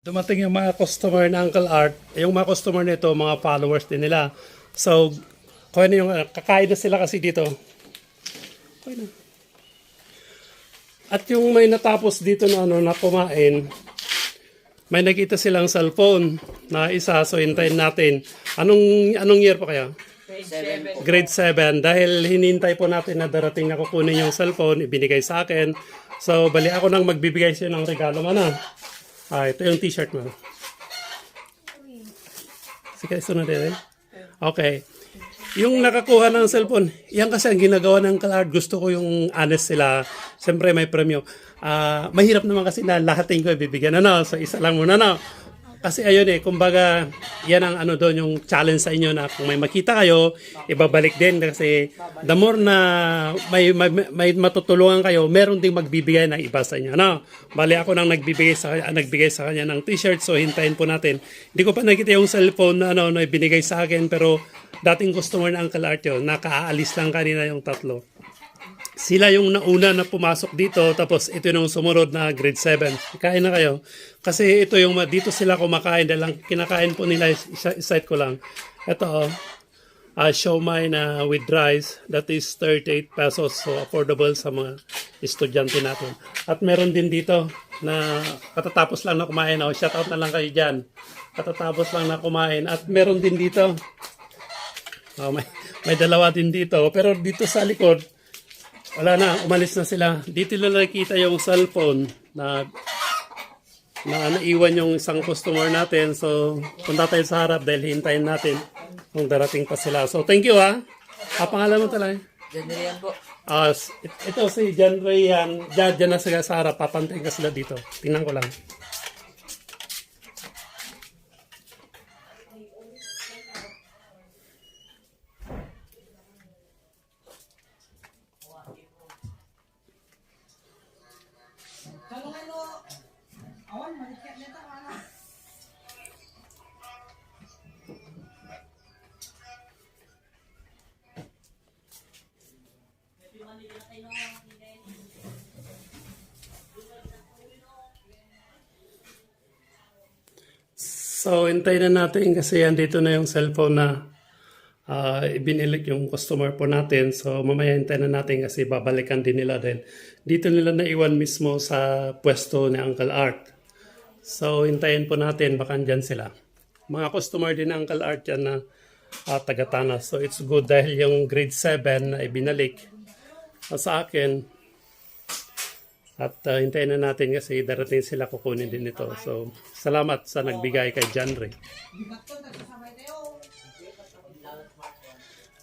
Dumating yung mga customer na Uncle Art. Yung mga customer nito, mga followers din nila. So, kung ano yung, kakain na sila kasi dito. Okay na. At yung may natapos dito na ano na kumain, may nakita silang cellphone na isa, so hintayin natin. Anong anong year pa kaya? Grade 7. Dahil hinintay po natin na darating na kukunin yung cellphone, ibinigay sa akin. So, bali ako nang magbibigay siya ng regalo mo na. Ah, ito yung t-shirt mo. Sige, sunod din. eh. Okay. Yung nakakuha ng cellphone, yan kasi ang ginagawa ng Calard. Gusto ko yung honest sila. Siyempre may premyo. Ah, mahirap naman kasi na lahating ko ibibigyan. Ano? So isa lang muna na. Kasi ayun eh, kumbaga, yan ang ano doon, yung challenge sa inyo na kung may makita kayo, ibabalik din kasi the more na may, may, may matutulungan kayo, meron ding magbibigay ng iba sa inyo. Ano? Bali ako nang nagbibigay sa, nagbigay sa kanya ng t-shirt, so hintayin po natin. Hindi ko pa nakita yung cellphone na, ano, na ibinigay sa akin, pero dating customer na Uncle Art yun, nakaalis lang kanina yung tatlo sila yung nauna na pumasok dito tapos ito yung sumunod na grade 7. Kain na kayo. Kasi ito yung dito sila kumakain dahil lang kinakain po nila isa isite ko lang. Ito oh. Uh, siomay na with rice that is 38 pesos so affordable sa mga estudyante natin. At meron din dito na katatapos lang na kumain. Oh, shout out na lang kayo dyan. Katatapos lang na kumain. At meron din dito Oh, may, may dalawa din dito. Pero dito sa likod, wala na, umalis na sila. Dito lang nakikita yung cellphone na na naiwan yung isang customer natin. So, punta tayo sa harap dahil hintayin natin kung darating pa sila. So, thank you ha. Ah, pangalan mo talaga? Diyan na yan po. Ah, it- ito si John Ray yan. Diyan, diyan na sila sa harap. Papantayin ka sila dito. Tingnan ko lang. So, hintayin na natin kasi andito na yung cellphone na ah, ibinilik yung customer po natin. So, mamaya hintayin na natin kasi babalikan din nila dahil dito nila naiwan mismo sa pwesto ni Uncle Art. So, hintayin po natin, baka andyan sila. Mga customer din ng Uncle Art yan na uh, tagatana. So, it's good dahil yung grade 7 na ibinalik ah, sa akin, at uh, hintayin na natin kasi darating sila kukunin din ito. So, salamat sa nagbigay kay John Ray.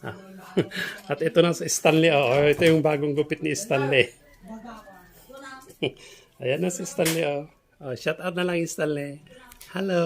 Ah. At ito na si Stanley. Oh, ito yung bagong gupit ni Stanley. Ayan na si Stanley. Oh. Oh, shout out na lang Stanley. Hello!